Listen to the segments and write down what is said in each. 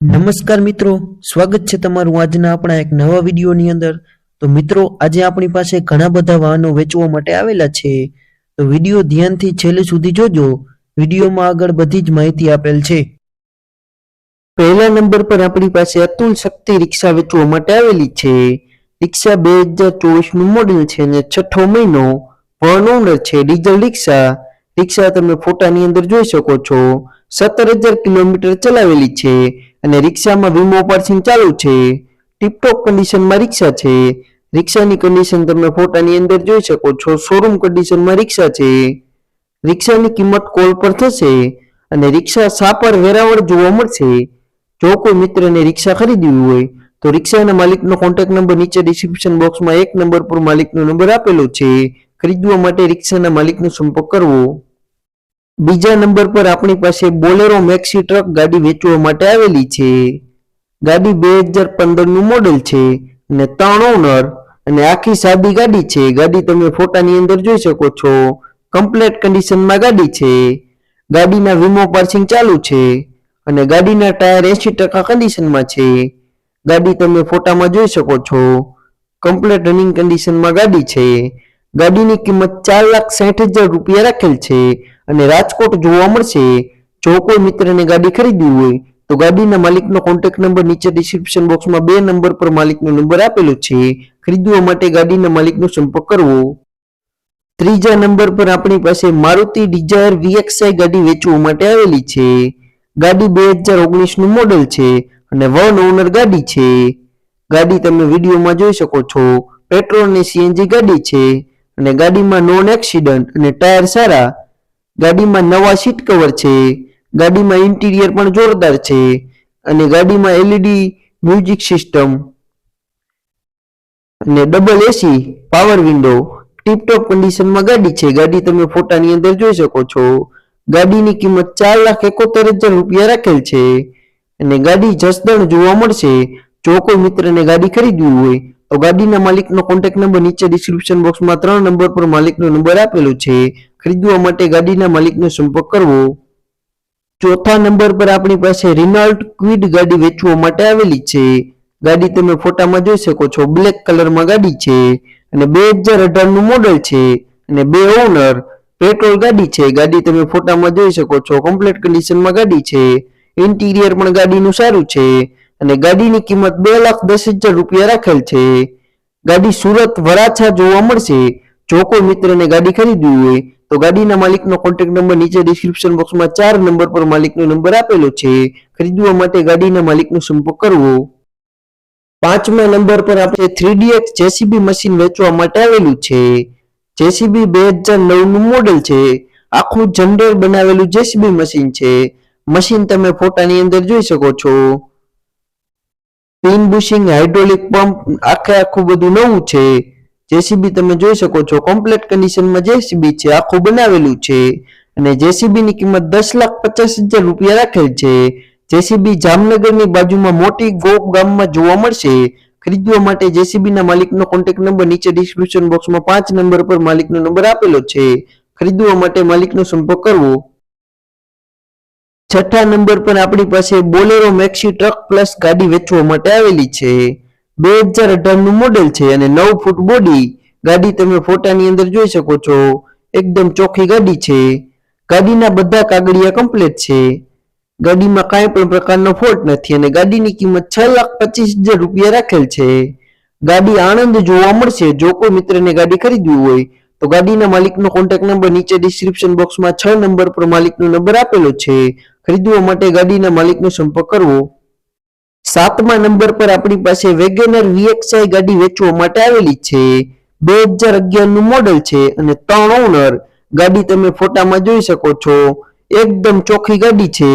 નમસ્કાર મિત્રો, સ્વાગત છે તમારું આજના આપણા એક નવા વિડીયોની અંદર. તો મિત્રો, આજે આપણી પાસે ઘણા બધા વાહનો વેચવા માટે આવેલા છે. તો વીડિયો ધ્યાનથી છેલ્લે સુધી જોજો. વિડીયોમાં આગળ બધી જ માહિતી આપેલ છે. પહેલા નંબર પર આપણી પાસે અતુલ શક્તિ રિક્ષા વેચવા માટે આવેલી છે. રિક્ષા બે હજાર ચોવીસનું મોડેલ છે અને છઠ્ઠો મહિનો વન ઓનર છે ડીઝલ રિક્ષા. રિક્ષા તમે ફોટાની અંદર જોઈ શકો છો. સત્તર હજાર કિલોમીટર ચલાવેલી છે. અને રિક્ષામાં વીમો પાર્સિંગ ચાલુ છે. ટીપટોપ કન્ડિશનમાં રિક્ષા છે. રિક્ષાની કન્ડિશન તમે ફોટાની અંદર જોઈ શકો છો. શોરૂમ કન્ડિશનમાં રિક્ષા છે. રિક્ષાની કિંમત કોલ પર થશે અને રિક્ષા સાપર વેરાવળ જોવા મળશે. જો કોઈ મિત્રને રિક્ષા ખરીદવી હોય, તો રિક્ષાના માલિકનો કોન્ટેક્ટ નંબર નીચે ડિસ્ક્રિપ્શન બોક્સમાં એક નંબર પર માલિકનો નંબર આપેલો છે. ખરીદવા માટે રિક્ષાના માલિકનો સંપર્ક કરવો. બીજા નંબર પર આપણી પાસે બોલેરો મેક્સી ટ્રક ગાડી વેચવા માટે આવેલી છે. ગાડી બે હજાર પંદરનું મોડેલ છે અને ત્રણ ઓનર અને આખી સાદી ગાડી છે. ગાડી તમે ફોટાની અંદર જોઈ શકો છો. કમ્પ્લેટ કન્ડિશનમાં ગાડી છે. ગાડીના વીમો પાર્સિંગ ચાલુ છે અને ગાડીના ટાયર એસી ટકા કન્ડિશનમાં છે. ગાડી તમે ફોટામાં જોઈ શકો છો. કમ્પ્લેટ રનિંગ કન્ડિશનમાં ગાડી છે. ગાડીની કિંમત ચાર લાખ સાઠ હજાર રૂપિયા રાખેલ છે. અને રાજકોટ જોવા મળશે, જો કોઈ મિત્રને ગાડી ખરીદવી હોય, તો ગાડીના માલિકનો કોન્ટેક્ટ નંબર નીચે ડિસ્ક્રિપ્શન બોક્સમાં બે નંબર પર માલિકનો નંબર આપેલો છે. ખરીદવા માટે ગાડીના માલિકનો સંપર્ક કરવો. ત્રીજા નંબર પર આપણી પાસે મારુતિ ડિઝાયર વીએક્સઆઈ ગાડી વેચવા માટે આવેલી છે. ગાડી બે હજાર ઓગણીસનું મોડેલ છે અને વન ઓનર ગાડી છે. ગાડી તમે વિડીયોમાં જોઈ શકો છો. પેટ્રોલ અને સીએનજી ગાડી છે અને ગાડીમાં નોન એક્સિડન્ટ અને ટાયર સારા ગાડીમાં નવા સીટ કવર છે, ગાડીમાં ઇન્ટિરિયર પણ જોરદાર છે અને ગાડીમાં એલઈડી મ્યુઝિક સિસ્ટમ અને double AC power window tiptop કન્ડિશનમાં ગાડી છે. ગાડી તમે ફોટાની અંદર જોઈ શકો છો. ગાડીની કિંમત ચાર લાખ એકોતેર હજાર રૂપિયા રાખેલ છે અને ગાડી જસદણ જોવા મળશે. જો કોઈ મિત્રને ગાડી ખરીદવી હોય ગાડીના માલિકનો કોન્ટેક્ટ નંબર નીચે ડિસ્ક્રિપ્શન બોક્સમાં ત્રણ નંબર પર માલિકનો નંબર આપેલો છે. ખરીદવા માટે ગાડીના માલિકનો સંપર્ક કરવો. ચોથા નંબર પર આપણી પાસે રિનોલ્ટ ક્વિડ ગાડી વેચવા માટે આવેલી છે. ગાડી તમે ફોટામાં જોઈ શકો છો બ્લેક કલરમાં ગાડી છે અને બે હજાર અઢારનું મોડેલ છે અને બે ઓનર પેટ્રોલ ગાડી છે. ગાડી તમે ફોટામાં જોઈ શકો છો કમ્પ્લીટ કન્ડિશનમાં ગાડી છે. ઇન્ટિરિયર પણ ગાડીનું સારું છે. અને ગાડીની કિંમત બે લાખ દસ હજાર રૂપિયા રાખેલ છે. ગાડી સુરત વરાછા જોવા મળશે. જો કોઈ મિત્રને ગાડી ખરીદવી હોય, તો ગાડીના માલિકનો કોન્ટેક્ટ નંબર નીચે ડિસ્ક્રિપ્શન બોક્સમાં ચાર નંબર પર માલિકનો નંબર આપેલો છે. ખરીદવા માટે ગાડીના માલિકનો સંપર્ક કરવો. પાંચમા નંબર પર આપણે થ્રી ડીએક્સ જેસીબી મશીન વેચવા માટે આવેલું છે. જેસીબી બે હજાર નવનું મોડેલ છે. આખું જનરલ બનાવેલું જેસીબી મશીન છે. મશીન તમે ફોટાની અંદર જોઈ શકો છો. પિન બુશિંગ, હાઇડ્રોલિક પંપ, આખે આખું બધું નવું છે. જેસીબી તમે જોઈ શકો છો. કમ્પ્લીટ કન્ડિશનમાં જેસીબી છે. આખું બનાવેલું છે. અને જેસીબી ની કિંમત દસ લાખ પચાસ હજાર રૂપિયા રાખેલ છે. જેસીબી જામનગરની બાજુમાં મોટી ગોપ ગામમાં જોવા મળશે. ખરીદવા માટે જેસીબીના માલિકનો કોન્ટેક્ટ નંબર નીચે ડિસ્ક્રિપ્શન બોક્સમાં પાંચ નંબર પર માલિકનો નંબર આપેલો છે. ખરીદવા માટે માલિકનો સંપર્ક કરવો. છઠ્ઠા નંબર પર આપણી પાસે બોલેરો મેક્સી ટ્રક પ્લસ ગાડી વેચવા માટે આવેલી છે. બે હજાર અઢારનું મોડેલ છે અને નવ ફૂટ બોડી ગાડી તમે ફોટાની અંદર જોઈ શકો છો. એકદમ ચોખ્ખી ગાડી છે. ગાડીના બધા કાગળિયા કમ્પ્લીટ છે. ગાડીમાં કાંઈ પણ પ્રકારનો ફોલ્ટ નથી અને ગાડીની કિંમત છ લાખ પચીસ હજાર રૂપિયા રાખેલ છે. ગાડી આણંદ જોવા મળશે. જો કોઈ મિત્રને ગાડી ખરીદવી હોય, તો ગાડીના માલિકનો કોન્ટેક્ટ નંબર નીચે ડિસ્ક્રિપ્શન બોક્સમાં છ નંબર પર માલિકનો નંબર આપેલો છે. ખરીદવા માટે ગાડીના માલિકનો સંપર્ક કરવો. સાતમા નંબર પર આપણી પાસે વેગેનર વીએક્સઆઈ ગાડી વેચવા માટે આવેલી છે. બે હજાર અગિયારનું મોડેલ છે અને ત્રણ ઓનર. ગાડી તમે ફોટામાં જોઈ શકો છો. એકદમ ચોખ્ખી ગાડી છે.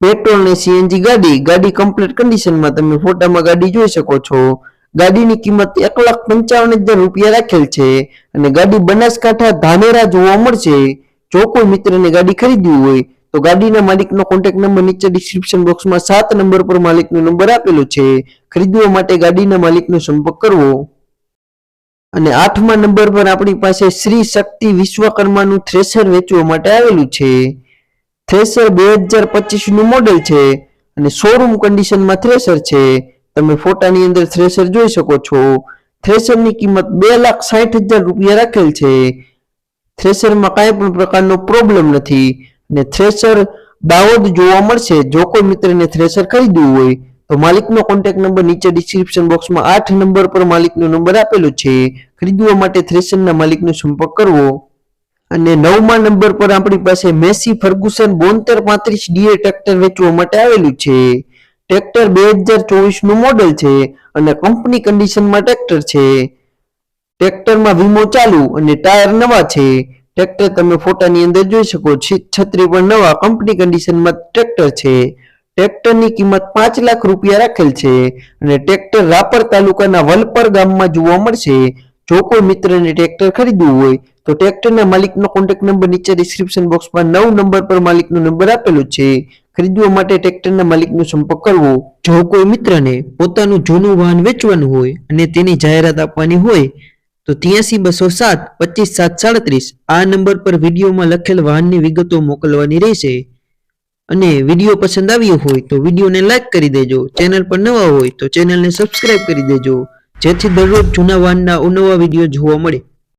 પેટ્રોલ ને સીએનજી ગાડી. ગાડી કમ્પ્લીટ કન્ડિશનમાં તમે ફોટામાં ગાડી જોઈ શકો છો. ગાડીની કિંમત એક લાખ પંચાવન હજાર રૂપિયા રાખેલ છે અને ગાડી બનાસકાંઠા ધાનેરા જોવા મળશે. જો કોઈ મિત્રને ગાડી ખરીદવી હોય તો ગાડીના માલિકનો કોન્ટેક્ટ નંબર નીચે ડિસ્ક્રિપ્શન બોક્સમાં સાત નંબર પર માલિકનો નંબર આપેલો છે. ખરીદવા માટે ગાડીના માલિકનો સંપર્ક કરવો. અને આઠમા નંબર પર આપણી પાસે શ્રી શક્તિ વિશ્વકર્માનું થ્રેસર વેચવા માટે આવેલું છે. થ્રેસર બે હજાર પચીસનું મોડેલ છે અને શોરૂમ કન્ડિશનમાં થ્રેસર છે. તમે ફોટાની અંદર થ્રેસર જોઈ શકો છો. થ્રેસરની કિંમત બે લાખ સાઠ હજાર રૂપિયા રાખેલ છે. થ્રેસરમાં કાંઈ પણ પ્રકારનો પ્રોબ્લેમ નથી. અને થ્રેશર દાહોદ જોવા મળશે. જો કોઈ મિત્રને થ્રેશર ખરીદવું હોય, તો માલિકનો કોન્ટેક્ટ નંબર નીચે ડિસ્ક્રિપ્શન બોક્સમાં આઠ નંબર પર માલિકનો નંબર આપેલો છે. ખરીદવા માટે થ્રેશરના માલિકનો સંપર્ક કરવો. અને નવમા નંબર પર આપણી પાસે મેસી ફર્ગુસન બોતેર પાંત્રીસ ડીએ ટ્રેક્ટર વેચવા માટે આવેલું છે. ટ્રેક્ટર બે હજાર ચોવીસનું મોડેલ છે અને કંપની કન્ડિશનમાં ટ્રેક્ટર છે. ટ્રેક્ટરમાં વીમો ચાલુ અને ટાયર નવા છે. ટ્રેક્ટર તમે ફોટાની અંદર જોઈ શકો છો. છત્રી પણ નવા કંપની કન્ડિશનમાં ટ્રેક્ટર છે. ટ્રેક્ટરની કિંમત પાંચ લાખ રૂપિયા રાખેલ છે અને ટ્રેક્ટર રાપર તાલુકાના વલપર ગામમાં જોવા મળશે. જો કોઈ મિત્રને ટ્રેક્ટર ખરીદવું હોય, તો ટ્રેક્ટરના માલિકનો કોન્ટેક્ટ નંબર નીચે ડિસ્ક્રિપ્શન બોક્સમાં નવ નંબર પર માલિકનો નંબર આપેલો છે. ખરીદવા માટે ટ્રેક્ટરના માલિકનો સંપર્ક કરવો. જો કોઈ મિત્રને પોતાનું જૂનું વાહન વેચવાનું હોય અને તેની જાહેરાત આપવાની હોય તો ત્યાંસી બસો સાત, પચીસ સાત, સાડત્રીસ આ નંબર પર વિડીયોમાં લખેલ વાહનની વિગતો મોકલવાની રહેશે. અને વીડિયો પસંદ આવ્યો હોય તો વિડીયોને લાઈક કરી દેજો. ચેનલ પર નવા હોય તો ચેનલને સબસ્ક્રાઇબ કરી દેજો. જેથી દરરોજ જૂના વાહનના અવનવા વીડિયો જોવા મળે.